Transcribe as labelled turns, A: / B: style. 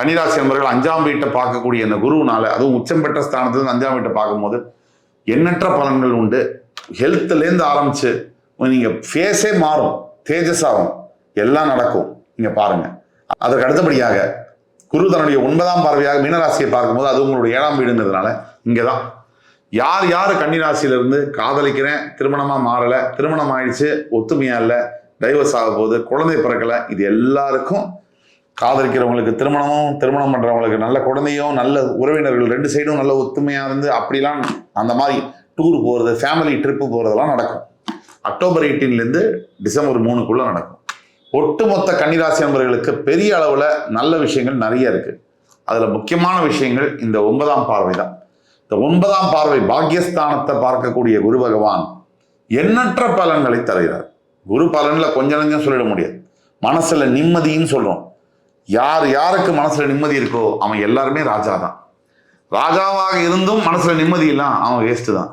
A: கன்னிராசி நண்பர்கள் அஞ்சாம் வீட்டை பார்க்கக்கூடிய இந்த குருவினால அதுவும் உச்சம் பெற்ற ஸ்தானத்துல அஞ்சாம் வீட்டை பார்க்கும்போது எண்ணற்ற பலன்கள் உண்டு. ஹெல்த்லேருந்து ஆரம்பிச்சு நீங்கள் ஃபேஸே மாறும் தேஜஸ் ஆகும் எல்லாம் நடக்கும். நீங்கள் பாருங்க. அதற்கு அடுத்தபடியாக குரு தன்னுடைய ஒன்பதாம் பார்வையாக மீனராசியை பார்க்கும்போது அது உங்களுடைய ஏழாம் வீடுங்கிறதுனால இங்கே தான் யார் யார் கன்னிராசியிலிருந்து காதலிக்கிறேன் திருமணமாக மாறலை திருமணம் ஆயிடுச்சு ஒத்துமையா இல்லை டைவர்ஸ் ஆக போகுது குழந்தை பிறக்கலை இது எல்லாருக்கும் காதலிக்கிறவங்களுக்கு திருமணமும் திருமணம் பண்ணுறவங்களுக்கு நல்ல குழந்தையும் நல்ல உறவினர்கள் ரெண்டு சைடும் நல்ல ஒத்துமையாக இருந்து அப்படிலாம் அந்த மாதிரி டூர் போகிறது ஃபேமிலி ட்ரிப்பு போகிறதெல்லாம் நடக்கும். அக்டோபர் எயிட்டீன்லேருந்து டிசம்பர் மூணுக்குள்ளே நடக்கும். ஒட்டுமொத்த கன்னிராசி நண்பர்களுக்கு பெரிய அளவில் நல்ல விஷயங்கள் நிறைய இருக்குது அதில் முக்கியமான விஷயங்கள் இந்த ஒன்பதாம் பார்வை தான். இந்த ஒன்பதாம் பார்வை பாக்கியஸ்தானத்தை பார்க்கக்கூடிய குரு பகவான் எண்ணற்ற பலன்களை தருகிறார். குரு பலனில் கொஞ்சம் நஞ்சம் சொல்லிட முடியாது. மனசில் நிம்மதின்னு சொல்கிறோம் யார் யாருக்கு மனசுல நிம்மதி இருக்கோ அவன் எல்லாருமே ராஜா தான் ராஜாவாக இருந்தும் மனசுல நிம்மதி இல்லை அவன் வேஸ்ட் தான்.